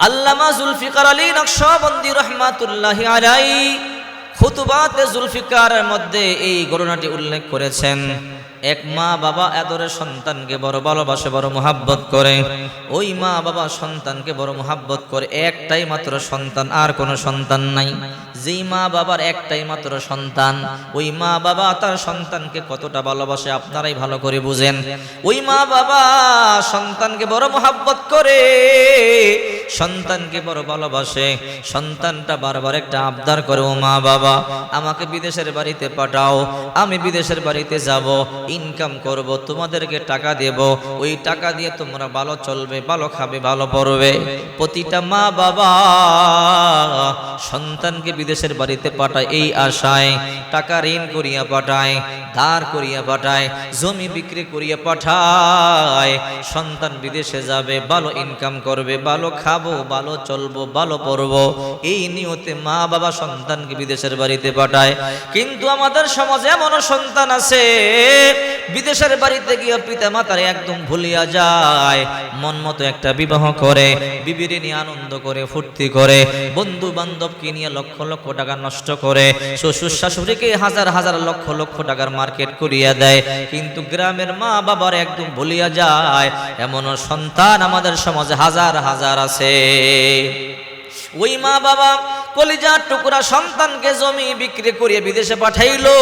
আল্লামা জুলফিকার আলী নকশবন্দি রহমাতুল্লাহি আলাই খুতুবাতে জুলফিকারের মধ্যে এই ঘটনাটি উল্লেখ করেছেন। এক মা বাবা আদরের সন্তানকে বড় ভালোবাসে, বড় মোহাব্বত করে। ওই মা বাবা সন্তানকে বড় মোহাব্বত করে। একটাই মাত্র সন্তান, আর কোনো সন্তান নাই। যেই মা বাবার একটাই মাত্র সন্তান, ওই মা বাবা তার সন্তানকে কতটা ভালোবাসে আপনারাই ভালো করে বুঝেন। ওই মা বাবা সন্তানকে বড় মোহাব্বত করে, সন্তানকে বড় ভালোবাসে, সন্তানটা বারবার একটা আবদার করে, ও মা বাবা, আমাকে বিদেশের বাড়িতে পাঠাও, আমি বিদেশের বাড়িতে যাব ইনকাম করব, তোমাদেরকে টাকা দেব, ওই টাকা দিয়ে তোমরা ভালো চলবে, ভালো খাবে, ভালো পড়বে। প্রতিটা মা বাবা সন্তানকে বিদেশের বাড়িতে পাঠায়, এই আশায় টাকা ঋণ করিয়া পাঠায়, ধার করিয়া পাঠায়, জমি বিক্রি করিয়া পাঠায়। সন্তান বিদেশে যাবে, ভালো ইনকাম করবে, ভালো খাব, ভালো চলবো, ভালো পড়ব। এই নিয়তে মা বাবা সন্তানকে বিদেশের বাড়িতে পাঠায়। কিন্তু আমাদের সমাজে এমন সন্তান আছে, বিদেশের বাড়িতে গিয়ে পিতা মাতার একদম ভুলিয়া যায়, মন মতো একটা বিবাহ করে, বিবির নিয়ে আনন্দ করে, ফুর্তি করে বন্ধু বান্ধবকে নিয়ে লক্ষ লক্ষ টাকা নষ্ট করে শ্বশুর শাশুড়িকে হাজার হাজার লক্ষ লক্ষ টাকার মার্কেট করিয়া দেয়। কিন্তু গ্রামের মা বাবার একদম ভুলিয়া যায় এমন সন্তান আমাদের সমাজে হাজার হাজার আছে। ওই মা বাবা কলিজার টুকরা সন্তানকে জমি বিক্রি করিয়ে বিদেশে পাঠাইলো।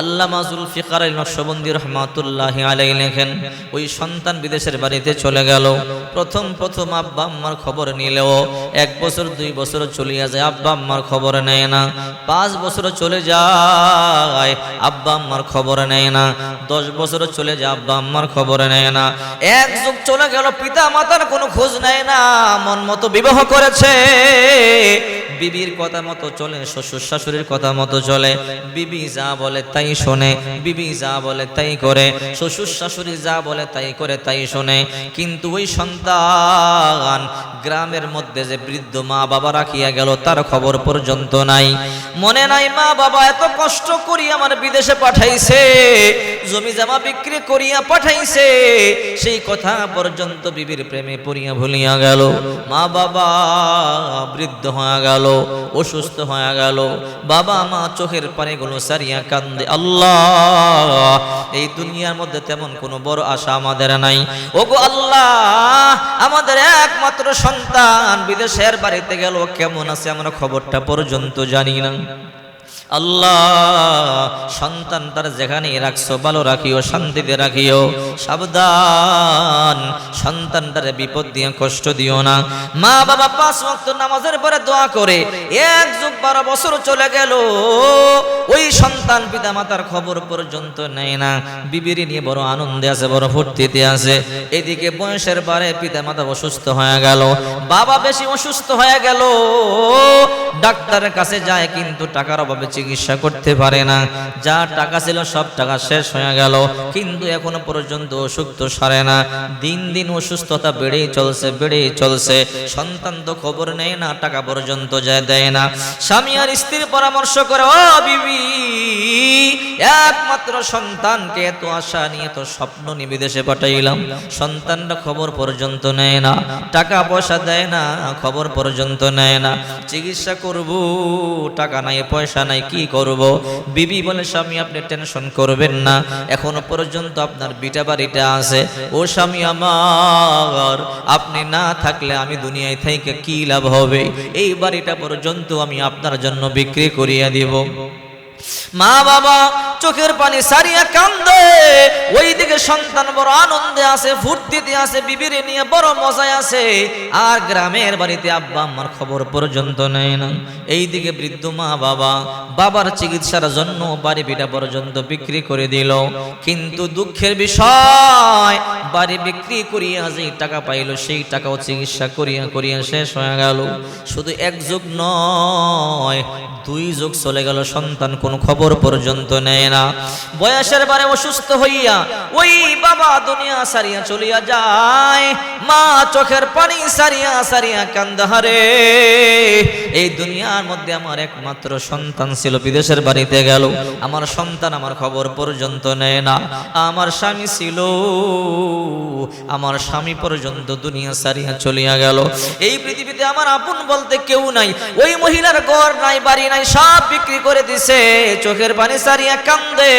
আল্লাহ মাজুল ফিকার নকশবন্দি রহমাতুল্লাহ আলাই লেখেন, ওই সন্তান বিদেশের বাড়িতে চলে গেল। প্রথম প্রথম আব্বা আম্মার খবর নিলেও এক বছর, দুই বছর চলিয়া যায়, আব্বা আম্মার খবর নেয় না। পাঁচ বছর চলে যায়, আব্বা আম্মার খবর নেয় না। দশ বছর চলে যায়, আব্বা আম্মার খবর নেয় না। এক যুগ চলে গেল পিতা মাতার কোনো খোঁজ নেয় না। মন মতো বিবাহ করেছে। বিবির কথা মতো চলে, শ্বশুর শাশুড়ির কথা মতো চলে। বিবি যা বলে তাই শোনে, বিবি যা বলে তাই করে, শ্বশুর শাশুড়ি যা বলে তাই করে, তাই শোনে। কিন্তু ওই সন্তান গ্রামের মধ্যে যে বৃদ্ধ মা বাবা রাখিয়া গেল, তার খবর পর্যন্ত নাই। মনে নাই, মা বাবা, এত কষ্ট করি আমার বিদেশে পাঠাইছে, জমি জামা বিক্রি করিয়া পাঠাইছে। সেই কথা পর্যন্ত বিবির প্রেমে পড়িয়া ভুলিয়া গেল। মা বাবা বৃদ্ধ হয়ে গেল, অসুস্থ হয়ে গেল। বাবা মা চোখের পানিগুলো সারিয়া কান্দে, আল্লাহ, এই দুনিয়ার মধ্যে তেমন কোনো বড় আশা আমাদের নাই। ওগো আল্লাহ, আমাদের একমাত্র সন্তান বিদেশের বাড়িতে গেল, কেমন আছে আমরা খবরটা পর্যন্ত জানি না। আল্লাহ, সন্তান তার যেখানে রাখছো, ভালো রাখিও, শান্তিতে রাখিও, সাবধান সন্তানটারে বিপদ দিয়ে, কষ্ট দিও না। মা বাবা পাঁচ ওয়াক্ত নামাজের পরে দোয়া করে, এক যুগ বারো বছর চলে গেল, ওই সন্তান পিতা মাতার খবর পর্যন্ত নেয় না। বিবিরি নিয়ে বড় আনন্দে আছে, বড় ফুর্তিতে আছে। এদিকে বয়সের বারে পিতা মাতা অসুস্থ হয়ে গেল, বাবা বেশি অসুস্থ হয়ে গেল, ডাক্তারের কাছে যায়, কিন্তু টাকার অভাবে চিকিৎসা করতে পারে না। যা টাকা ছিল সব টাকা শেষ হয়ে গেল। কিন্তু এখনও পর্যন্ত অসুখ তো সারে না। দিন দিন অসুস্থতা বেড়েই চলছে বেড়েই চলছে। সন্তান তো খবর নেয় না, টাকা পর্যন্ত যায় দেয় না। স্বামী আর স্ত্রীর পরামর্শ করে, ও বিবি, একমাত্র সন্তানকে এত আশা নিয়ে তো স্বপ্ন নিয়ে বিদেশে পাঠাইলাম। সন্তানটা খবর পর্যন্ত নেয় না। টাকা পয়সা দেয় না, খবর পর্যন্ত নেয় না। চিকিৎসা করব, টাকা নাই, পয়সা নাই কি করব? বিবি বলে, স্বামী, আপনি টেনশন করবেন না। এখনও পর্যন্ত আপনার বিটা বাড়িটা আছে। ও স্বামী আমার, আপনি না থাকলে আমি দুনিয়ায় থেকে কি লাভ হবে? এই বাড়িটা পর্যন্ত আমি আপনার জন্য বিক্রি করিয়া দিব। মা বাবা চোখের পানি সারিয়া কান্দে। ওই দিকে সন্তান বড় আনন্দে আছে ফুর্তিতে আছে বিবিরে নিয়ে বড় মজায় আছে আর গ্রামের বাড়িতে আব্বা আমার খবর পর্যন্ত নেয় না। এই দিকে বৃদ্ধ মা বাবা বাবার চিকিৎসার জন্য বাড়ি বিটা পর্যন্ত বিক্রি করে দিল। কিন্তু দুঃখের বিষয়, বাড়ি বিক্রি করিয়া যে টাকা পাইল, সেই টাকাও চিকিৎসা করিয়া করিয়া শেষ হয়ে গেল। শুধু এক যুগ নয়, দুই যুগ চলে গেল সন্তান কোনো খবর পর্যন্ত নেয় না। বয়সের বারে অসুস্থ হইয়া ওই বাবা দুনিয়া সারিয়া চলিয়া যায়। মা চোখের পানি সারিয়া সারিয়া কান্দাহারে এই দুনিয়ার মধ্যে আমার একমাত্র সন্তান ছিল, বিদেশের বাড়িতে গেল। আমার সন্তান আমার খবর পর্যন্ত নেয় না। আমার স্বামী ছিল, আমার স্বামী পর্যন্ত দুনিয়া সারিয়া চলিয়া গেল। এই পৃথিবীতে আমার আপন বলতে কেউ নাই। ওই মহিলার ঘর নাই, বাড়ি নাই, সব বিক্রি করে দিছে। চোখের পানি সারিয়া কান্দে।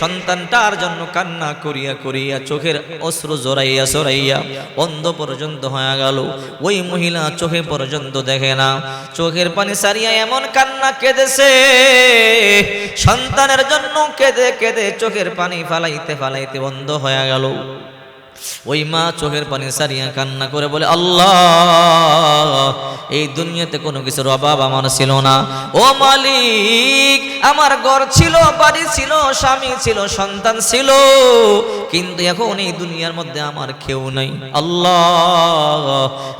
সন্তানটার জন্য কান্না করিয়া করিয়া চোখের অশ্রু জড়াইয়া সরাইয়া অন্ধ পর্যন্ত হয়ে গেল। ওই মহিলা চোখে পর্যন্ত দেখে না। চোখের পানি সারিয়া এমন কান্না কেঁদেছে। সন্তানের জন্য কেঁদে কেঁদে চোখের পানি ফালাইতে ফালাইতে বন্ধ হয়ে গেল। ওই মা চোখের পানি সারিয়া কান্না করে বলে, আল্লাহ, এই দুনিয়াতে কোনো কিছুর অভাব আমার ছিল না। ও মালিক, আমার ঘর ছিল, বাড়ি ছিল, স্বামী ছিল, সন্তান ছিল, কিন্তু এখন এই দুনিয়ার মধ্যে আমার কেউ নাই। আল্লাহ,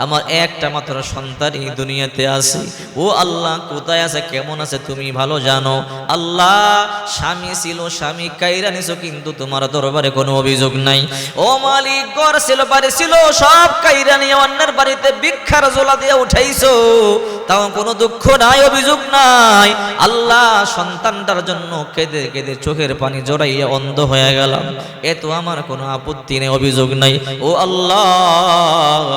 আমার একটা মাত্র সন্তান এই দুনিয়াতে আছে। ও আল্লাহ, কোথায় আছে, কেমন আছে, তুমি ভালো জানো? আল্লাহ, স্বামী ছিল, স্বামী কাইরা নিছো, কিন্তু তোমার দরবারে কোনো অভিযোগ নাই। ও মালিক ঘর ছিল বাড়ি ছিল সব কাইরা নিয়ে অন্যের বাড়িতে ভিক্ষার জোলা দিয়ে উঠাইছো। তাও কোনো দুঃখ নাই, অভিযোগ নাই। আল্লাহ সন্তানটার জন্য কেঁদে কেঁদে চোখের পানি জড়াইয়া অন্ধ হয়ে গেলাম। এ তো আমার কোনো আপত্তি নেই, অভিযোগ নাই। ও আল্লাহ,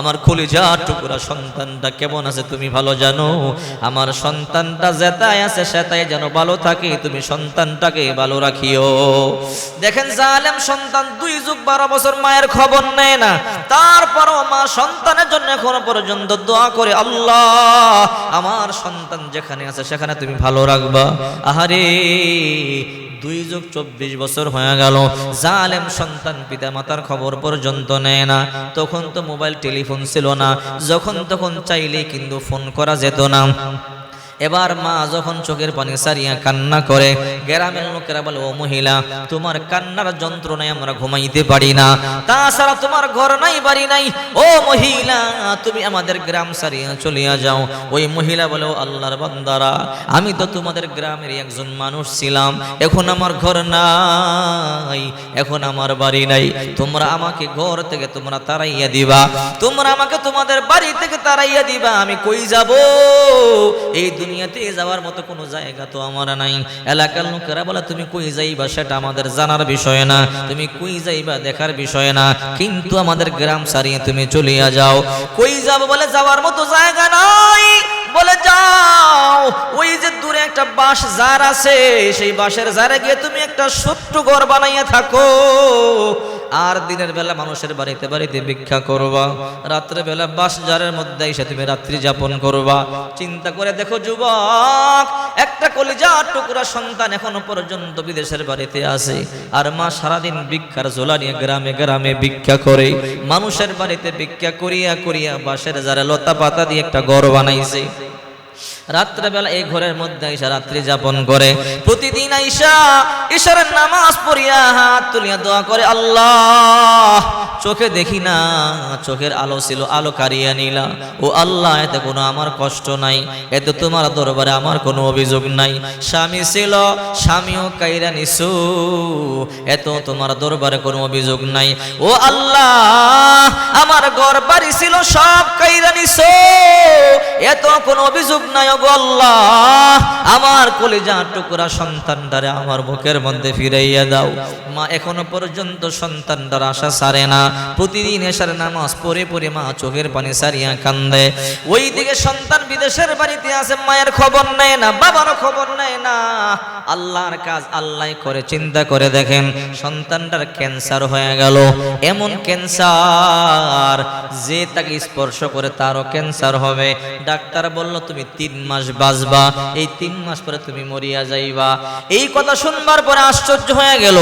আমার কলিজা টুকুরা সন্তানটা কেমন আছে তুমি ভালো জানো? আমার সন্তানটা যেতায় আছে সেটাই যেন ভালো থাকে, তুমি সন্তানটাকে ভালো রাখিও। দেখেন জালেম সন্তান দুই যুগ বারো বছর মায়ের খবর নেয় না। তারপরও মা সন্তানের জন্য এখনও পর্যন্ত দোয়া করে, আল্লাহ আমার সন্তান যেখানে আছে, সেখানে তুমি ভালো রাখবা। আহারে, দুই যুগ চব্বিশ বছর হয়ে গেল, জালেম সন্তান পিতা মাতার খবর পর্যন্ত নেয় না। তখন তো মোবাইল টেলিফোন ছিল না, যখন তখন চাইলে কিন্তু ফোন করা যেত না। এবার মা যখন চোখের পানি সারিয়া কান্না করে, গ্রামের লোকেরা বলে, ও মহিলা, তোমার কান্নার যন্ত্রণায় আমরা ঘুমাইতে পারি না। তাছাড়া তোমার ঘর নাই, বাড়ি নাই। ও মহিলা, তুমি আমাদের গ্রাম সারিয়া চলিয়া যাও। ওই মহিলা বলে, ও আল্লাহর বান্দারা, আমি তো তোমাদের গ্রামের একজন মানুষ ছিলাম। এখন আমার ঘর নাই, এখন আমার বাড়ি নাই। তোমরা আমাকে ঘর থেকে তোমরা তাড়াইয়া দিবা। তোমরা আমাকে তোমাদের বাড়ি থেকে তাড়াইয়া দিবা। আমি কই যাব? এই দুনিয়াতে যাওয়ার মতো কোনো জায়গা তো আমার নাই। এলাকার লোকেরা বলে, তুমি কই যাইবা? সেটা আমাদের জানার বিষয় না। তুমি কই যাইবা? দেখার বিষয় না। কিন্তু আমাদের গ্রাম সারিয়ে তুমি চলিয়া যাও। কই যাব? বলে, যাওয়ার মতো জায়গা নাই। বলে, যাও। ওই যে দূরে একটা বাঁশ জার আছে, সেই বাঁশের জারে গিয়ে তুমি একটা ছোট্ট ঘর বানাইয়া থাকো। আর দিনের বেলা মানুষের বাড়িতে বাড়িতে ভিক্ষা করবা। রাত্রে বেলা বাস জারের মধ্যে এসে তুমি রাত্রি যাপন করবা। চিন্তা করে দেখো যুবক, একটা কলিজা টুকরা সন্তান এখনও পর্যন্ত বিদেশের বাড়িতে আছে। আর মা সারাদিন ভিক্ষার জোলা নিয়ে গ্রামে গ্রামে ভিক্ষা করে। মানুষের বাড়িতে ভিক্ষা করিয়া করিয়া বাঁশের জারে লতা পাতা দিয়ে একটা ঘর বানাইছে। রাত্রেবেলা এই ঘরের মধ্যে আইসা রাত্রি যাপন করে। প্রতিদিন আইসা ঈশ্বরের নামাজ পড়িয়া হাত তুলিয়া দোয়া করে, আল্লাহ, চোখে দেখি না, চোখের আলো ছিল, আলো কারিয়া নিলা। ও আল্লাহ, এতে কোনো আমার কষ্ট নাই, এতে তোমার দরবারে আমার কোনো অভিযোগ নাই। স্বামী ছিল, স্বামীও কাইরা নিছু এত তোমার দরবারে কোনো অভিযোগ নাই। ও আল্লাহ, আমার ঘর বাড়ি ছিল, সব কাইরা নিছো। এত কোনো অভিযোগ নাই ওগো আল্লাহ। আমার কলিজা টুকরা সন্তানটারে আমার বুকের মধ্যে ফিরাইয়া দাও। মা, এখনও পর্যন্ত সন্তানটার আশা সারে না। প্রতিদিন এসার নামাজ পড়ে পড়ে মা চোখের পানি সারিয়া কান্দে। ওই দিকে সন্তান বিদেশের বাড়িতে আছে, মায়ের খবর নেয় না, বাবারও খবর নেয় না। আল্লাহর কাজ আল্লাহ করে, চিন্তা করে দেখেন, সন্তানটার ক্যান্সার হয়ে গেল। এমন ক্যান্সার যে তাকে স্পর্শ করে তারও ক্যান্সার হবে। ডাক্তার বলল, তুমি তিন মাস বাঁচবা। এই তিন মাস পরে তুমি মরিয়া যাইবা। এই কথা শুনবার পরে আশ্চর্য হয়ে গেল।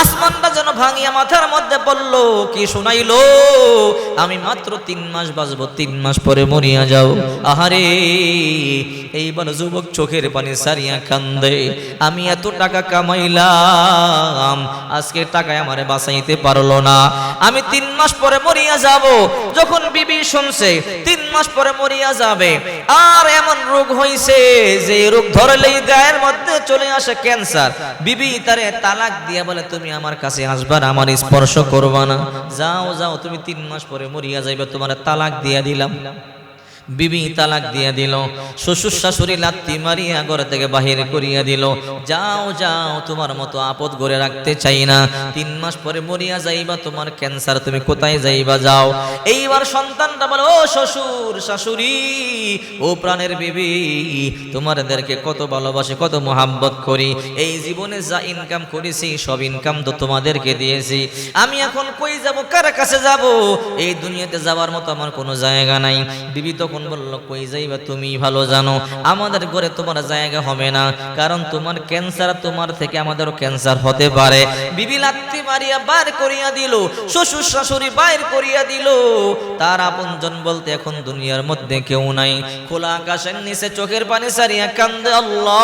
আসমানটা যেন ভাঙিয়া মাথার মধ্যে পড়ল। কি শোনাইলো? আমি মাত্র তিন মাস বাঁচবো, তিন মাস পরে মরিয়া যাও। আহারে, এইবার যুবক চোখের পানি সারিয়া কান্দে। আমি এত টাকা কামাইলাম, আজকে টাকায় আমারে বাঁচাইতে পারল না। আমি তিন মাস পরে মরিয়া যাব। যখন বিবি শুনছে, তিন মাস পরে মরিয়া যাবে। আর এমন রোগ হইছে যে রোগ ধরলেই গায়ের মধ্যে চলে আসে ক্যান্সার। বিবি তারে তালাক দিয়া বলে, তুমি আমার কাছে আসবা আমার স্পর্শ করবা না। যাও যাও, তুমি তিন মাস পরে মরিয়া যাইবে, তোমার তালাক দিয়া দিলাম। বিবি তালাক দিয়া দিল, শ্বশুর শাশুড়ি লাত্তি মারিয়া ঘর থেকে বাহির করিয়া দিল, যাও যাও, তোমার মতো আপদ গড়ে রাখতে চাই না, তিন মাস পরে মরিয়া যাইবা, তোমার ক্যান্সার তুমি কোথায় যাইবা, যাও। এইবার সন্তানটা বলে, ও শ্বশুর শাশুড়ি, ও প্রাণের বিবি, তোমাদেরকে কত ভালোবাসে, কত মোহাব্বত করি, এই জীবনে যা ইনকাম করেছি, সব ইনকাম তো তোমাদেরকে দিয়েছি। আমি এখন কই যাব, কার কাছে যাব? এই দুনিয়াতে যাওয়ার মতো আমার কোনো জায়গা নাই। বিবি তখন বলল, কই যাইবা তুমি? ভালো জানো, আমাদের ঘরে তোমার জায়গা হবে না। কারণ তোমার ক্যান্সার তোমার থেকে আমাদেরও ক্যান্সার হতে পারে। বিবি লাত্তি মারিয়া বার করিয়া দিল, শ্বশুর শাশুড়ি বাইর করিয়া দিল। তার আপনজন বলতে, এখন দুনিয়ার মধ্যে কেউ নাই। খোলা আকাশের নিচে চোখের পানি সারিয়া কান্দে আল্লাহ।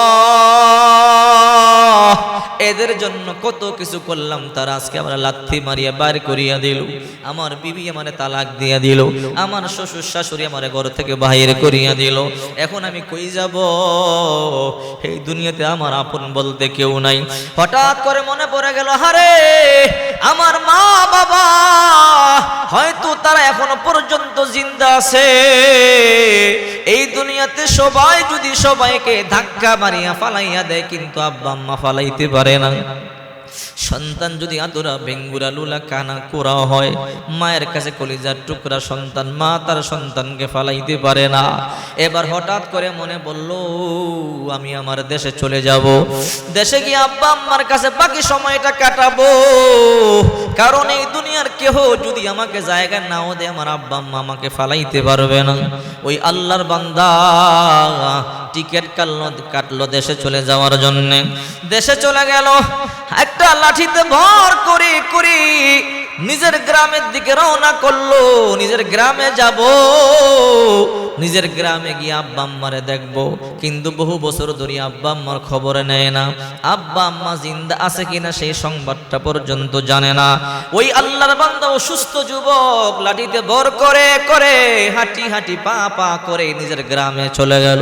এদের জন্য কত কিছু করলাম, তার আজকে আমরা লাথি মারিয়া বার করিয়া দিল। আমার বিবি আমারে তালাক দিয়া দিল। আমার শ্বশুর শাশুড়ি আমার ঘর থেকে বাহির করিয়া দিল। এখন আমি কই যাব? এই দুনিয়াতে আমার আপন বলতে কেউ নাই। হঠাৎ করে মনে পড়ে গেল, হারে, আমার মা বাবা, হয়তো তারা এখনও পর্যন্ত জিন্দা আছে। এই দুনিয়াতে সবাই যদি সবাইকে ধাক্কা মারিয়া ফালাইয়া দেয়, কিন্তু আব্বা আম্মা ফালাইতে পারে না। সন্তান যদি আদরা বেঙ্গুরা লুলা কানা কোরা হয়, মায়ের কাছে কলিজার টুকরা সন্তান, মা তার সন্তানকে ফালাইতে পারে না। এবার হঠাৎ করে মনে বলল আমি আমার দেশে চলে যাব। দেশে গিয়ে আব্বা আম্মার কাছে বাকি সময়টা কাটাবো। কারণ এই দুনিয়ার কেহ যদি আমাকে জায়গা নাও দেয়, আমার আব্বা আম্মা আমাকে ফালাইতে পারবে না। ওই আল্লাহর বান্দা টিকিট কাটলো কাটলো দেশে চলে যাওয়ার জন্য। দেশে চলে গেল, একটা লাঠিতে ভর করে করে নিজের গ্রামের দিকে রওনা করল নিজের গ্রামে যাব। নিজের গ্রামে গিয়ে আব্বা আম্মারে দেখব। কিন্তু বহু বছর ধরে আব্বা আম্মার খবর নেয় না। আব্বা আম্মা জিন্দা আছে কিনা সেই সংবাদটা পর্যন্ত জানে না। ওই আল্লাহর বান্দা অসুস্থ যুবক, লাঠিতে ভর করে করে হাঁটি হাঁটি পা পা করে নিজের গ্রামে চলে গেল।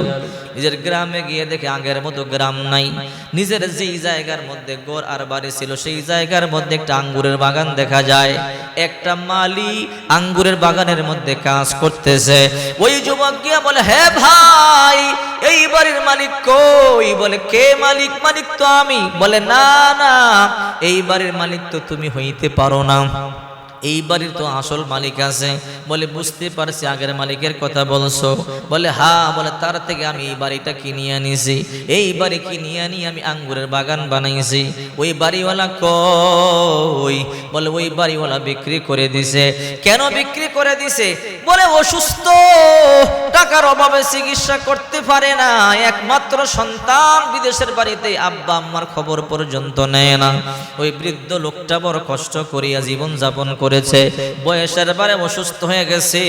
নিজের গ্রামে গিয়ে দেখে আগের মতো গ্রাম নাই। নিজের যেই জায়গার মধ্যে গোর আর বাড়ি ছিল, সেই জায়গার মধ্যে একটা আঙ্গুরের বাগান দেখা যায়। একটা মালি আঙ্গুরের বাগানের মধ্যে কাজ করতেছে। ওই যুবক গিয়া বলে, হে ভাই, এই বাড়ির মালিক কই? বলে, কে মালিক? মালিক তো আমি। বলে, না না, এই বাড়ির মালিক তো তুমি হইতে পারো না। এই বাড়ির তো আসল মালিক আছে। বলে, বুঝতে পারছি, আগের মালিকের কথা বলছো। বলে হ্যাঁ। বলে, তার থেকে আমি এই বাড়িটা কিনিয়ে আনিছি। এই বাড়ি কিনিয়ে আনি, আমি আঙ্গুরের বাগান বানাইছি। ওই বাড়িওয়ালা কই? বলে, ওই বাড়িওয়ালা বিক্রি করে দিছে। কেন বিক্রি করে দিছে? বলে, অসুস্থ। টাকার অভাবে চিকিৎসা করতে পারে না। একমাত্র সন্তান বিদেশের বাড়িতে আব্বা আম্মার খবর পর্যন্ত নেয় না। ওই বৃদ্ধ লোকটা বড় কষ্ট করিয়া জীবন যাপন করেছে। বয়সের বারে অসুস্থ হয়ে গেছে।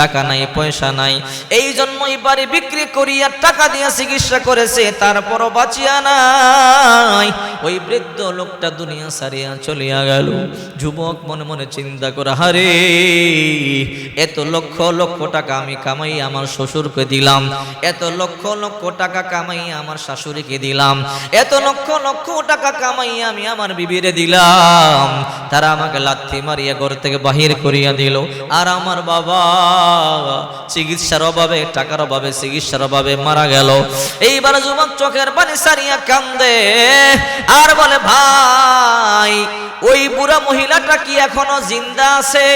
টাকা নাই, পয়সা নাই। এই জন্যই বাড়ি বিক্রি করিয়া টাকা দিয়া চিকিৎসা করেছে, তারপরও বাঁচিয়া নাই। ওই বৃদ্ধ লোকটা দুনিয়া সারিয়া চলিয়া গেল। যুবক মনে মনে চিন্তা করে, হারে, এত লক্ষ লক্ষ টাকা আমি কামাই আমার শ্বশুরকে দিলাম। এত লক্ষ লক্ষ টাকা কামাই আমার শাশুড়িকে দিলাম। এত লক্ষ লক্ষ টাকা কামাই আমি আমার বিবিরে দিলাম। তারা আমাকে লাথি মারিয়া ঘর থেকে বাহির করিয়া দিল। আর আমার বাবা চিকিৎসার অভাবে, টাকার অভাবে, চিকিৎসার অভাবে মারা গেল। এইবার যুবক চোখের পানি সারিয়া কান্দে। আর বলে, ভাই, ওই বুড়া মহিলাটা কি এখনও জিন্দা আছে?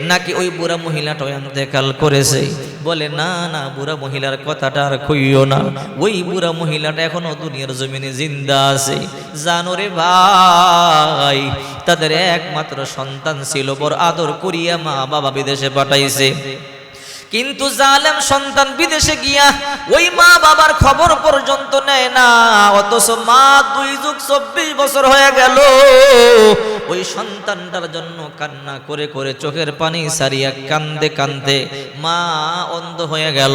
নাকি ওই বুড়া মহিলাটা ইন্তেকাল করেছে? বলে, না না, বুড়া মহিলার কথাটা আর কইও না। ওই বুড়া মহিলাটা এখনও দুনিয়ার জমিনে জিন্দা আছে। জানো রে ভাই, তাদের একমাত্র সন্তান ছিল, বড় আদর করিয়া মা বাবা বিদেশে পাঠাইছে। কিন্তু জালেম সন্তান বিদেশে গিয়া ওই মা বাবার খবর পর্যন্ত নেয় না, অথচ মা দুই যুগ চব্বিশ বছর হয়ে গেল। ওই সন্তানটার জন্য কান্না করে করে চোখের পানি সারিয়া কান্দে কান্দে মা অন্ধ হয়ে গেল।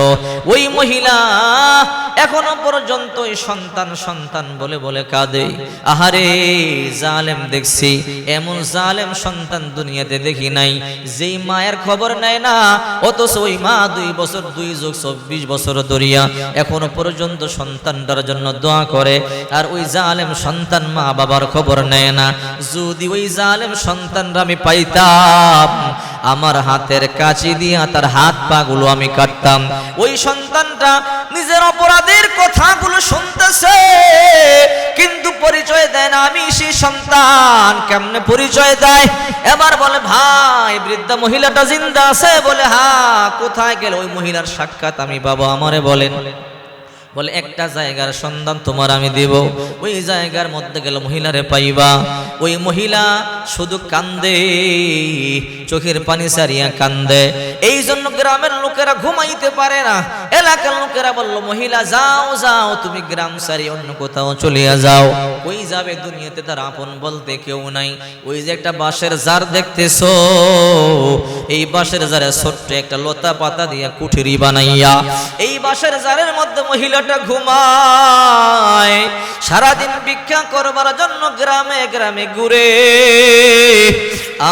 ওই মহিলা এখনও পর্যন্ত ওই সন্তান সন্তান বলে বলে কাঁদে। আহারে, জালেম দেখছি, এমন জালেম সন্তান দুনিয়াতে দেখি নাই। যেই মায়ের খবর নেয় না, অথচ ওই মা দুই বছর, দুই যোগ, চব্বিশ বছর দরিয়া এখনও পর্যন্ত সন্তানটার জন্য দোয়া করে। আর ওই জালেম সন্তান মা বাবার খবর নেয় না। যদি ওই জালেম সন্তানরা আমি পাইতাম, আমার হাতের কাছে দিয়া তার হাত পা গুলো আমি কাটতাম। ওই সন্তানটা নিজের অপরাধের কথাগুলো শুনতেছে, কিন্তু পরিচয় দেয় না আমি সেই সন্তান। কেমনে পরিচয় দেয়? এবার বলে, ভাই, বৃদ্ধা মহিলাটা জিন্দা আছে। বলে, হা, কোথায় গেল? ওই মহিলার সাক্ষাৎ আমি বাবা আমারে বলেন। বলে, একটা জায়গার সন্ধান তোমার আমি দেব। ওই জায়গার মধ্যে গেল মহিলারে পাইবা। ওই মহিলা শুধু কান্দে, চোখের পানি সারিয়া কান্দে। এই জন্য গ্রামের লোকেরা ঘুমাইতে পারে না। এলাকার লোকেরা বলল, মহিলা, যাও যাও, তুমি গ্রাম সারি অন্য কোথাও চলিয়া যাও। ওই যাবে দুনিয়াতে তার আপন বলতে কেউ নাই। ওই যে একটা বাঁশের জার দেখতেছো, এই বাঁশের জারে ছোট্ট একটা লতা পাতা দিয়া কুঠিরি বানাইয়া। এই বাঁশের জারের মধ্যে মহিলাটা ঘুমায়, সারাদিন ভিক্ষা করবার জন্য গ্রামে গ্রামে ঘুরে।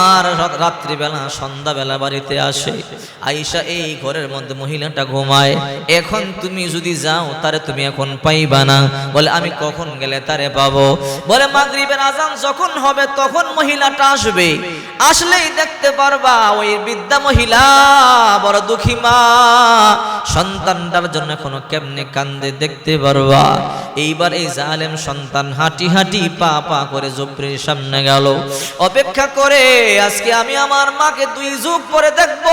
আর রাত্রিবেলা, সন্ধ্যাবেলা বাড়িতে আসে। আইসা এই ঘরের মধ্যে মহিলাটা ঘুমায়। এখন তুমি যদি যাও, তারে তুমি এখন পাইবা না। বলে, আমি কখন গেলে তারে পাবো? বলে, মাগরিবের আজান যখন হবে, তখন মহিলাটা আসবে। আসলেই দেখতে পারবা, ওই বৃদ্ধা মহিলা বড় দুঃখী মা। সন্তানটার জন্য এখনও কেমনে কান্দে। দেখতে পারবা এইবার এই জালেম সন্তান হাঁটি হাঁটি পা পা করে জব্রির সামনে গেল। অপেক্ষা করে, আজকে আমি আমার মাকে দুই যুগ পরে দেখব।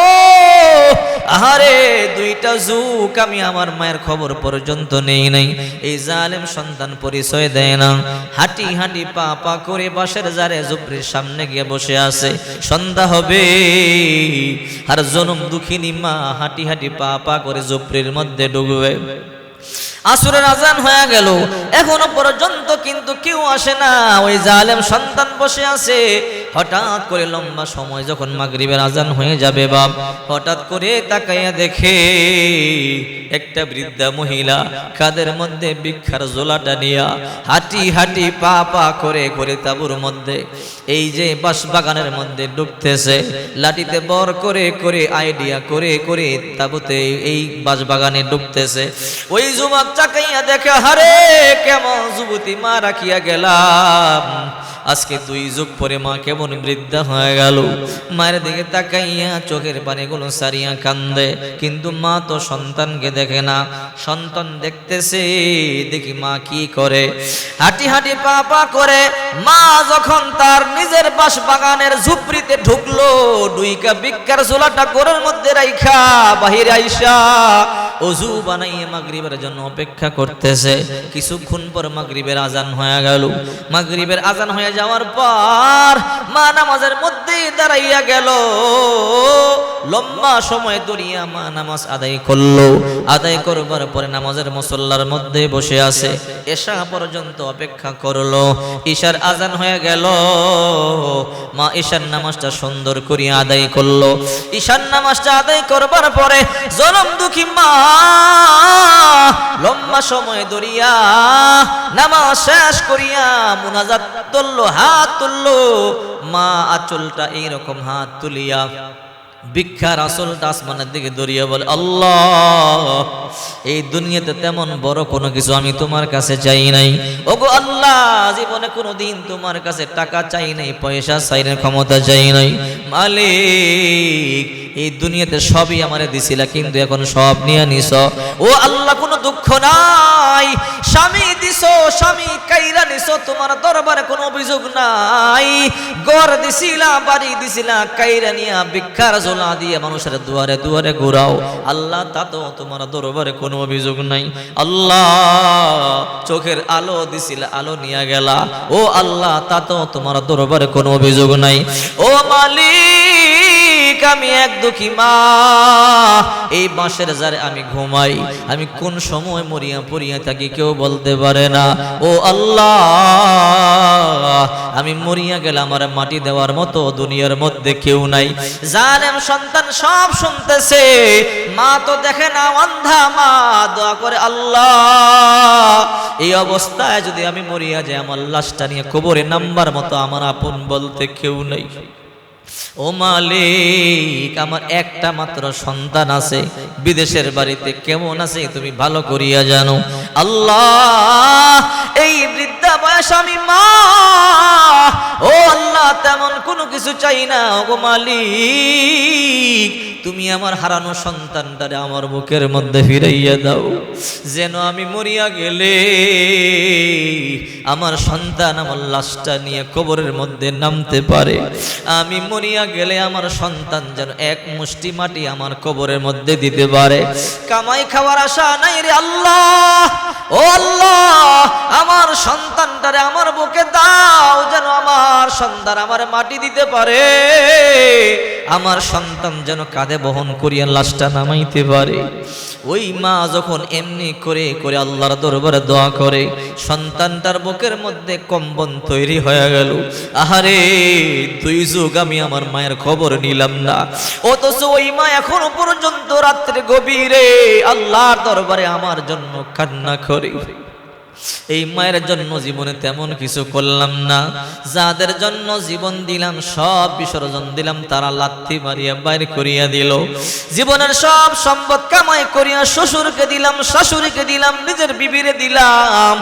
আহারে, দুইটা যুগ আমি আমার মায়ের খবর পর্যন্ত নেই, নাই। এই জালেম সন্তান পরিচয় দেয় না। হাঁটি হাঁটি পা পা করে বাসের জারে জুবরির সামনে গিয়ে বসে আছে। সন্ধ্যা হবে, আর জনম দুঃখিনী মা হাঁটি হাঁটি পা পা করে জুবরির মধ্যে ডুববে। আসুরের আজান হয়ে গেল। এখনও পর্যন্ত কিন্তু কেউ আসে না। ওই জালেম সন্তান বসে আছে। হঠাৎ করে লম্বা সময় যখন মাগরিবের আজান হয়ে যাবে বাপ, হঠাৎ করে তাকাইয়া দেখে একটা বৃদ্ধা মহিলা কাদের মধ্যে ভিক্ষার জোলাটা নিয়া হাঁটি হাঁটি পা পা করে করে তাবুর মধ্যে এই যে বাঁশ বাগানের মধ্যে ডুবতেছে, লাঠিতে বর করে করে আইডিয়া করে করে তাবুতে এই বাঁশ বাগানে ডুবতেছে। ওই যুবক চাকাইয়া দেখে, হারে, কেমন যুবতী মা রাখিয়া গেলাম। আজকে দুই যুগ পরে মা কেমন বৃদ্ধা হয়ে গেল। মায়ের দিকে তাকাইয়া চোখের পানিগুলো সারিয়া কান্দে। কিন্তু মা তো সন্তানকে দেখে না। সন্তান দেখতেছে, দেখি মা কি করে। হাঁটি হাঁটি, পা পা করে মা যখন তার নিজের বাস বাগানের ঝুপড়িতে ঢুকলো, ডুইকা বিজ্ঞার চোলাটা গোরের মধ্যে রাইখা, বাহিরে আইসা অজু বানাইয়ে মাগরিবের জন্য অপেক্ষা করতেছে। কিছুক্ষণ পর মাগরিবের আজান হয়ে গেল। মাগরিবের আজান হয়ে যাওয়ার পর মা নামাজের মধ্যেই দাঁড়াইয়া গেল। লম্বা সময় দরিয়া মা নামাজ আদায় করল। আদায় করবার পরে নামাজের মুসল্লার মধ্যে বসে আছে। এশা পর্যন্ত অপেক্ষা করল। ঈশার আজান হয়ে গেল। মা ঈশার নামাজটা সুন্দর করিয়া আদায় করল। ঈশার নামাজটা আদায় করবার পরে জনম দুঃখী মা, লম্বা সময় দরিয়া নামাজ শেষ করিয়া মুনাজাত তুললো, হাত তুললো। মা আঁচলটা এইরকম হাত তুলিয়া ভিক্ষার আসলটা আসমানের দিকে দরিয়া বলে, আল্লাহ, এই দুনিয়াতে তেমন বড় কোনো কিছু আমি তোমার কাছে চাই নাই। ওগো আল্লাহ, জীবনে কোনো দিন তোমার কাছে টাকা চাই নাই, পয়সা চাইনের ক্ষমতা চাই নাই। মালিক এই দুনিয়াতে সবই আমারে দিছিলা, কিন্তু এখন সব নিয়ে নিছ। ও আল্লাহ, কোনো দুঃখ নাই। স্বামী দিছ, স্বামী কাইরা নিছ, তোমার দরবারে কোনো অভিযোগ নাই। গড় দিছিলা, বাড়ি দিছিলা, কাইরা নিয়া ভিক্ষার জোলা দিয়ে মানুষের দুয়ারে দুয়ারে ঘুরাও। আল্লাহ তা তো তোমার দরবারে কোনো অভিযোগ নাই। আল্লাহ, চোখের আলো দিছিলা, আলো নিয়ে গেলা। ও আল্লাহ তা তো তোমার দরবারে কোনো অভিযোগ নাই। ও মালিক আমি এক দুঃখী মা। এই বাঁশের জারে আমি ঘুমাই। আমি কোন সময় মরিয়া পড়িয়া থাকি কেউ বলতে পারে না। ও আল্লাহ, আমি মরিয়া গেলে আমার মাটি দেওয়ার মতো দুনিয়ার মধ্যে কেউ নাই। জানেম সন্তান সব শুনতেছে। মা তো দেখে না, অন্ধা মা, দোয়া করে আল্লাহ। এই অবস্থায় যদি আমি মরিয়া যাই, আমার লাশটা নিয়ে কবরে নাম্বার মতো আমার আপন বলতে কেউ নেই। ও মালিক, আমার একটা মাত্র সন্তান আছে, বিদেশের বাড়িতে কেমন আছে তুমি ভালো করিয়া জানো? আল্লাহ, এই বৃদ্ধা বয়স আমি মা ও আল্লাহ, তেমন কোনো কিছু চাই না। ও মালিক, তুমি আমার হারানো সন্তানটারে আমার বুকের মধ্যে ফিরাইয়া দাও। যেন আমি মরিয়া গেলে আমার সন্তান আমার লাশটা নিয়ে কবরের মধ্যে নামতে পারে। আমি মরিয়া গেলে আমার সন্তান যেন এক মুষ্টি মাটি আমার কবরের মধ্যে দিতে পারে। কামাই খাওয়ার আশা নাই রে আল্লাহ। ও আল্লাহ, আমার সন্তানটারে আমার বুকে দাও, যেন আমার সন্তান আমার মাটি দিতে পারে। আমার সন্তান যেন কাঁধে বহন করিয়া লাশটা নামাইতে পারে। ওই মা যখন এমনি করে করে আল্লাহর দরবারে দোয়া করে সন্তানটার বুকের মধ্যে কম্বন তৈরি হয়ে গেল। আহারে, দুই যুগ আমি আমার মায়ের খবর নিলাম না। অথচ ওই মা এখনও পর্যন্ত রাত্রে গভীরে আল্লাহর দরবারে আমার জন্য কান্না করে। এই মায়ের জন্য জীবনে তেমন কিছু করলাম না। যাদের জন্য জীবন দিলাম, সব বিসর্জন দিলাম, তারা লাথি মারিয়া বাইর করিয়া দিল। জীবনের সব সম্পদ কামাই করিয়া শ্বশুরকে দিলাম, শাশুড়িকে দিলাম, নিজের বিবিরে দিলাম।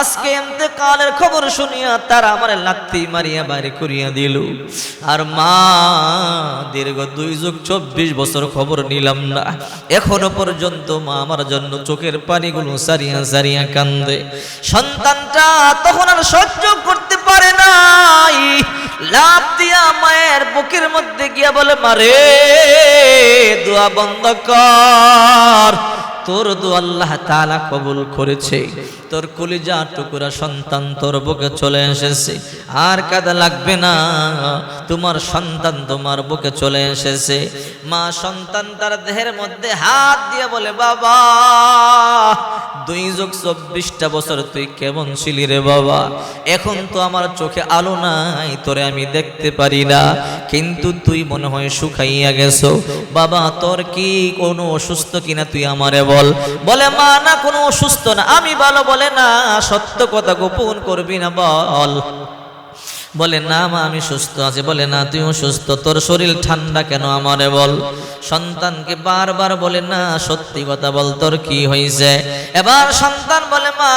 আজকে এমতে কালের খবর শুনিয়া তারা আমার লাথি মারিয়া বাইর করিয়া দিল। আর মা, দীর্ঘ দুই যুগ চব্বিশ বছর খবর নিলাম না। এখনও পর্যন্ত মা আমার জন্য চোখের পানিগুলো সারিয়া সারিয়া কান্দে। সন্তানটা তখন আর সহ্য করতে পারে নাই। লাভ দিয়া মায়ের বুকের মধ্যে গিয়া বলে, মারে, দোয়া বন্ধ কর। তোর দু আল্লাহ তাআলা কবুল করেছে। তোর কলিজা টুকুরা সন্তান তোর বুকে চলে এসেছে। আর কাদা লাগবে না। তোমার সন্তান তোমার বুকে চলে এসেছে। মা সন্তান তার দেহের মধ্যে হাত দিয়ে বলে, বাবা দুই যোগ চব্বিশটা বছর তুই কেমন ছিলি রে বাবা? এখন তো আমার চোখে আলো নাই, তোরে আমি দেখতে পারি না। কিন্তু তুই মনে হয় শুকাইয়া গেছো। বাবা, তোর কি কোনো অসুস্থ কিনা তুই আমারে বল। বলে, মা, না, কোনো অসুস্থ না। আমি ভালো বলে না, সত্য কথা গোপন করবি না বল। বলে, না মা, আমি সুস্থ আছি। বলে, না, তুইও সুস্থ। তোর শরীর ঠান্ডা কেন আমারে বল? সন্তানকে বারবার বলে, না, সত্যি কথা বল, তোর কি হয়েছে এবার সন্তান বলে, মা,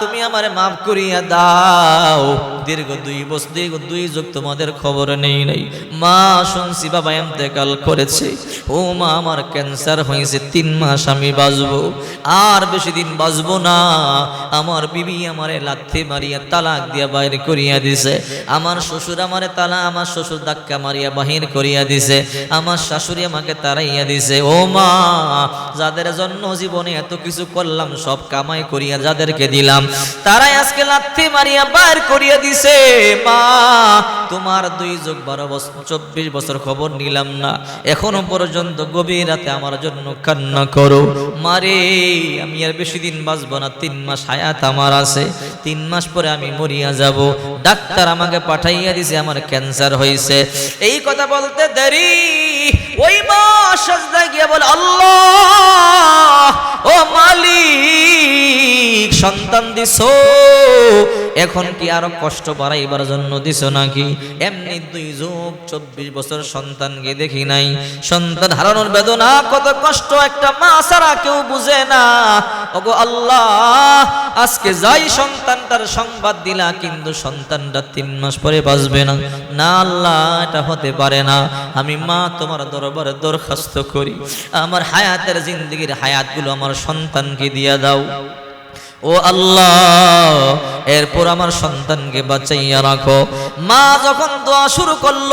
তুমি আমারে মাফ করিয়া দাও। দীর্ঘ দুই বছর দীর্ঘ দুই যুগ তোমাদের খবর নেই, নাই। মা, শুনছি বাবা এমতেকাল করেছে। ও মা, আমার ক্যান্সার হয়েছে তিন মাস আমি বাঁচবো। আর বেশি দিন বাঁচবো না। আমার বিবি আমারে লাথি মারিয়া তালাক দিয়া বাইরে করিয়া দিছে। আমার শ্বশুর আমারে তালা, আমার শ্বশুর ধাক্কা মারিয়া বাহির করিয়া দিছে, আমার শাশুড়ি আমাকে তাড়াইয়া দিছে। ও মা, যাদের জন্য জীবনে এত কিছু করলাম, সব কামাই করিয়া যাদেরকে দিলাম, তারাই আজকে লাথি মারিয়া বাইর করিয়া দিছে। মা, তোমার দুই যোগ বারো বছর, চব্বিশ বছর খবর নিলাম না, এখনও পর্যন্ত গভীর রাতে আমার জন্য কান্না করো। মারে আমি আর বেশি দিন বাঁচবো না, তিন মাস হায়াত আমার আছে, তিন মাস পরে আমি মরিয়া যাব। ডাক্তার আমাকে পাঠাইয়া দিছে, আমার ক্যান্সার হয়েছে এই কথা বলতে দেরি। ওই মা সাজদায় গিয়ে বলে, আল্লাহ, ও মালিক, সন্তান দিছো। এখন কি আরও কষ্ট বাড়াইবার জন্য দিছো নাকি? এমনি দুই যুগ, চব্বিশ বছর সন্তানকে দেখি নাই। সন্তান হারানোর বেদনা, কত কষ্ট একটা মা ছাড়া কেউ বুঝে না। ওগো আল্লাহ আজকে যাই সন্তানটার সংবাদ দিলা, কিন্তু সন্তানটা তিন মাস পরে বাঁচবে না। না আল্লাহ, এটা হতে পারে না। আমি মা, তোমার দরবারে দরখাস্ত করি। আমার হায়াতের জিন্দগির হায়াতগুলো আমার সন্তানকে দিয়ে দাও। ও আল্লাহ, এরপর আমার সন্তানকে বাঁচাইয়া রাখো। মা যখন দোয়া শুরু করল,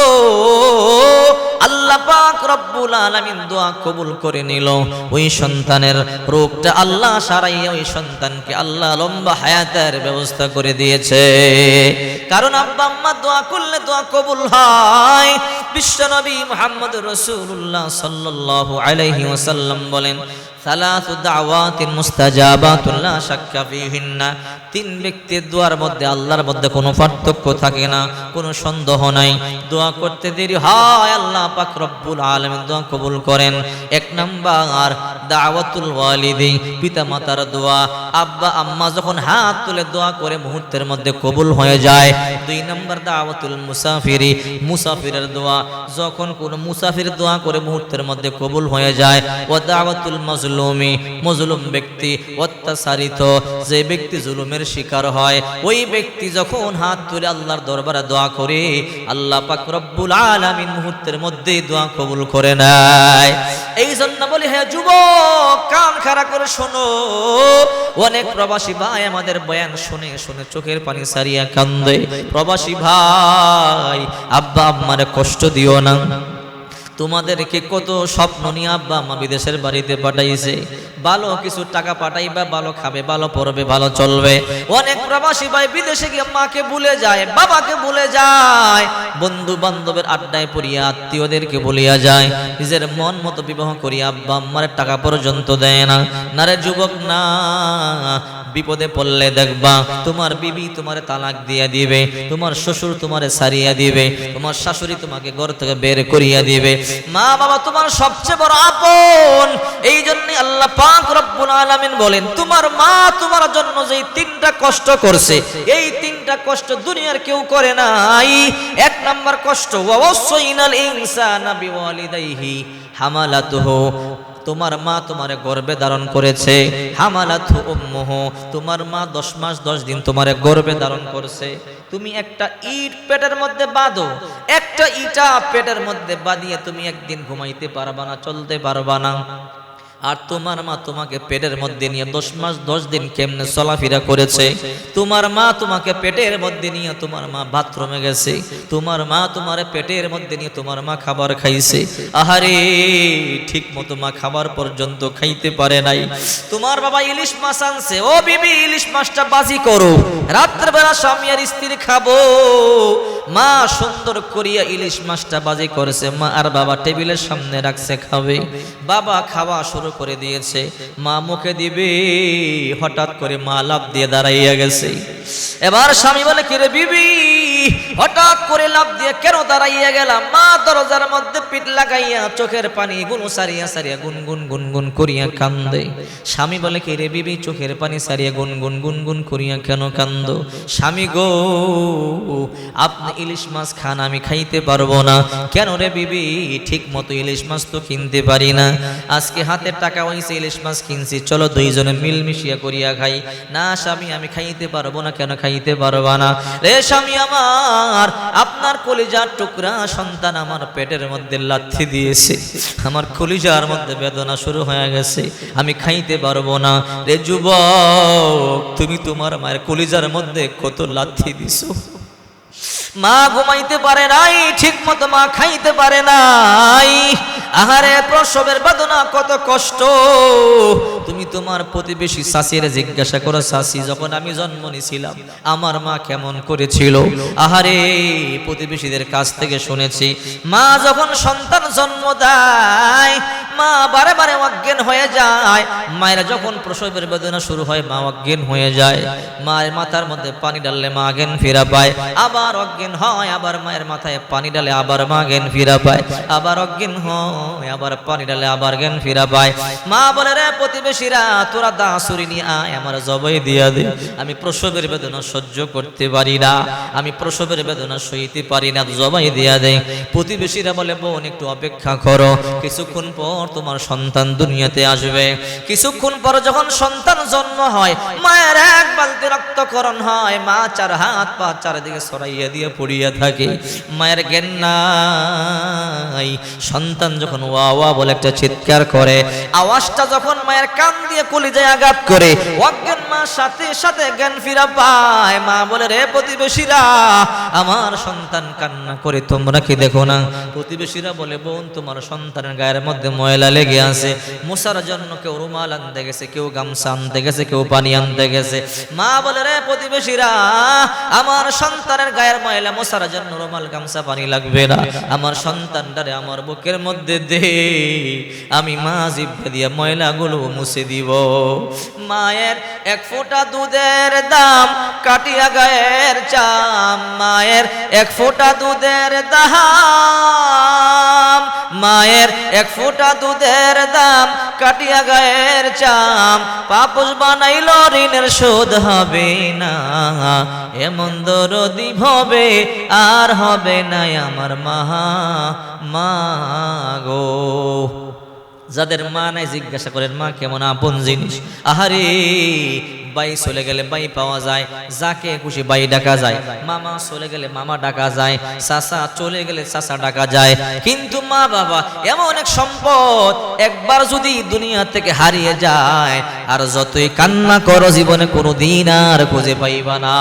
আল্লাহ পাক রব্বুল আলামিন দোয়া কবুল করে নিল। ওই সন্তানের রোগটা আল্লাহ সারাইয়া ওই সন্তানকে আল্লাহ লম্বা হায়াতের ব্যবস্থা করে দিয়েছে। কারণ আব্বা আম্মা দোয়া করলে দোয়া কবুল হয়। বিশ্বনবী মুহাম্মদ রাসূলুল্লাহ সাল্লাল্লাহু আলাইহি ওয়াসাল্লাম বলেন সালাসু দাওয়াতিন মুস্তাজাবাতুন, লা শাক্কা তিন ব্যক্তির দোয়ার মধ্যে আল্লাহর মধ্যে কোনো পার্থক্য থাকে না, কোনো সন্দেহ নাই। দোয়া করতে দেরি হয়, আল্লাহ পাক রব্বুল আলম দোয়া কবুল করেন। এক নাম্বার দাওয়াতুল ওয়ালিদি পিতা মাতার দোয়া। আব্বা, আম্মা যখন হাত তুলে দোয়া করে মুহূর্তের মধ্যে কবুল হয়ে যায়। দুই নাম্বার দাওয়াতুল মুসাফিরি, মুসাফিরের দোয়া। যখন কোনো মুসাফির দোয়া করে মুহূর্তের মধ্যে কবুল হয়ে যায় ও দাওয়াতুল মজলুমি, মজলুম ব্যক্তি, অত্যাচারিত, যে ব্যক্তি জুলুমের শিকার হয়, ওই ব্যক্তি যখন হাত তুলে আল্লাহর দরবারে দোয়া করে, আল্লাহ পাক রব্বুল আলামিন মুহূর্তের মধ্যেই দোয়া কবুল করে নেয়। এই জন্য বলি হ্যাঁ যুবক, কান খাড়া করে শোনো। অনেক প্রবাসী ভাই আমাদের বয়ান শুনে শুনে চোখের পানি সারিয়া কান্দে। প্রবাসী ভাই, আব্বা, আম্মারে কষ্ট দিও না। তোমাদেরকে কত স্বপ্ন নিয়ে আব্বা আম্মা বিদেশের বাড়িতে পাঠাইছে। ভালো কিছু টাকা পাঠাইবা, ভালো খাবে, ভালো পড়বে, ভালো চলবে। অনেক প্রবাসী ভাই বিদেশে গিয়ে মাকে ভুলে যায়, বাবাকে ভুলে যায়। বন্ধু বান্ধবের আড্ডায় পড়িয়া, আত্মীয়দেরকে বলিয়া যায়, নিজের মন মতো বিবাহ করিয়া আব্বা আম্মার টাকা পর্যন্ত দেয় না। নারে যুবক, না। বিপদে পড়লে দেখবা তোমার বিবি তোমার তালাক দিয়া দিবে, তোমার শ্বশুর তোমারে সারিয়া দিবে, তোমার শাশুড়ি তোমাকে ঘর থেকে বের করিয়া দিবে। মা বাবা তোমার সবচেয়ে বড় আপন। এই জন্য আল্লাহ পাক রব্বুল আলামিন বলেন, তোমার মা তোমার জন্য যেই তিনটা কষ্ট করছে, এই তিনটা কষ্ট দুনিয়ার কেউ করে নাই। এক নাম্বার কষ্ট ওয়াসাইনাল ইনসানা বিওয়ালিদাইহি হামালাতুহু। তোমার মা তোমার গর্বে ধারণ করেছে। হামালাথু উম্মুহ, তোমার মা দশ মাস, দশ দিন তোমার গর্বে ধারণ করছে। তুমি একটা ইট পেটের মধ্যে বাঁধো, একটা ইটা পেটের মধ্যে বাঁধিয়ে তুমি একদিন ঘুমাইতে পারবা না, চলতে পারবা না। আর তোমার মা তোমাকে পেটের মধ্যে নিয়ে দশ মাস, দশ দিন কেমনে চলাফেরা করেছে? তোমার মা তোমাকে পেটের মধ্যে নিয়ে, তোমার মা বাথরুমে গেছে। তোমার মা তোমার পেটের মধ্যে নিয়ে তোমার মা খাবার খাইছে। আহারে ঠিক মতো মা খাবার পর্যন্ত খাইতে পারে নাই। তোমার বাবা ইলিশ মাছ আনছে। ও বিবি, ইলিশ মাছটা বাজি করো। রাত্রেবেলা স্বামী আর স্ত্রী খাব। মা সুন্দর করিয়া ইলিশ মাছটা বাজি করেছে। মা আর বাবা টেবিলের সামনে রাখছে, খাবে। বাবা খাওয়া শুরু করে দিয়েছে। মা মুখে দিবে, হঠাৎ করে মা লাভ দিয়ে দাঁড়াইয়া গেছে। এবার স্বামী বলে, কিরে বিবি হঠাৎ করে লাভ দিয়ে কেন দাঁড়াইয়া গেলাম? মা দরজার মধ্যে পিঠ লাগাইয়া চোখের পানি গুনু সারিয়া সারিয়া গুনগুন গুনগুন করিয়া কান্দে। স্বামী বলে, কি রে বিবি, চোখের পানি সারিয়া গুনগুন গুনগুন করিয়া কেন কান্দ? স্বামী গো, আপনি ইলিশ মাছ খান, আমি খাইতে পারব না। কেন রে বিবি ঠিক মতো ইলিশ মাছ তো কিনতে পারি না। আজকে হাতের টাকা হয়েছে ইলিশ মাছ কিনছি। চলো দুইজনে মিল মিশিয়া করিয়া খাই। না স্বামী, আমি খাইতে পারব না, কেন খাইতে পারবা না? রে স্বামী, আমার আপনার কলিজার টুকরা সন্তান আমার পেটের মধ্যে লাথি দিয়েছে। আমার কলিজার মধ্যে বেদনা শুরু হয়ে গেছে। আমি খাইতে পারব না। রে যুবক, তুমি তোমার মায়ের কলিজার মধ্যে কত লাথি দিছো? মা ঘুমাইতে পারে নাই ঠিক মতো মা খাইতে পারে নাই। আহারে, প্রসবের বেদনা কত কষ্ট। তুমি তোমার প্রতিবেশী শাশির জিজ্ঞাসা করো শাশি যখন আমি জন্ম নিছিলাম আমার মা কেমন করেছিল? আহারে, প্রতিবেশীদের কাছ থেকে শুনেছি, মা যখন সন্তান জন্ম দেয়, মা বারে বারে অজ্ঞান হয়ে যায়। মায়ের যখন প্রসবের বেদনা শুরু হয়, মা অজ্ঞান হয়ে যায়। মায়ের মাথার মধ্যে পানি ডাললে মা জ্ঞান ফিরা পায়। আবার অজ্ঞান হয়, আবার মায়ের মাথায় পানি ডালে আবার মা জ্ঞান ফিরা পায়। আবার অজ্ঞান হয়, আবার পানি ডালে আবার জ্ঞান ফিরা পায়। মা বলে, রে প্রতিবেশীরা, তোরা দাসুরি নিয়ে আয়, আমার জবাই দিয়া দে। আমি প্রসবের বেদনা সহ্য করতে পারি না, আমি প্রসবের বেদনা সইতে পারি না, জবাই দিয়া দেয় প্রতিবেশীরা বলে, বোন, একটু অপেক্ষা করো। কিছুক্ষণ পর তোমার সন্তান দুনিয়াতে আসবে। কিছুক্ষণ পর যখন সন্তান জন্ম হয়, মায়ের এক বালতি রক্তকরণ হয়। মা চার হাত পা চারিদিকে সরাইয়া দিয়ে পড়িয়া থাকে। মায়ের জ্ঞান নাই। সন্তান যখন ওয়া বলে একটা চিৎকার করে, আওয়াজটা যখন মায়ের কান দিয়ে কলিজায় আঘাত করে, অজ্ঞান মা সাথে সাথে জ্ঞান ফিরা পায়। মা বলে, রে প্রতিবেশীরা, আমার সন্তান কান্না করে, তোমরা কি দেখো না? প্রতিবেশীরা বলে, বোন, তোমার সন্তানের গায়ের মধ্যে ময়লা লেগে আছে। মশার জন্য কেউ রুমাল আনতে গেছে, কেউ গামছা আনতে গেছে, কেউ পানি আনতে গেছে। মা বলে, রে প্রতিবেশীরা, আমার সন্তানের গায়ের ময়লা মশার জন্য রুমাল, গামছা, পানি লাগবে না। আমার সন্তানটারে আমার বুকের মধ্যে দে, আমি মা জিভে দিয়ে ময়লাগুলো মুছে দিব। মায়ের এক ফোঁটা দুধের দাম, কাটিয়া গায়ের চাম। মায়ের এক ফোঁটা দুধের দাম, মায়ের এক ফোঁটা দুধের দাম, কাটিয়া গায়ের চাম। পাপস বানাইল, ঋণের শোধ হবে না। এমন দরদি হবে আর হবে না আমার মাহা মা গো। যাদের মা নাই, জিজ্ঞাসা করেন, মা, কেমন আপন জিনিস? আহারে, বাই চলে গেলে বাই পাওয়া যায়, যাকে খুশি বাই ডাকা যায়। মামা চলে গেলে মামা ডাকা যায়, চাচা চলে গেলে চাচা ডাকা যায়। কিন্তু মা বাবা, এমন এক সম্পদ একবার যদি দুনিয়া থেকে হারিয়ে যায়, আর যতই কান্না করো, জীবনে কোনো দিন আর খুঁজে পাইবা না।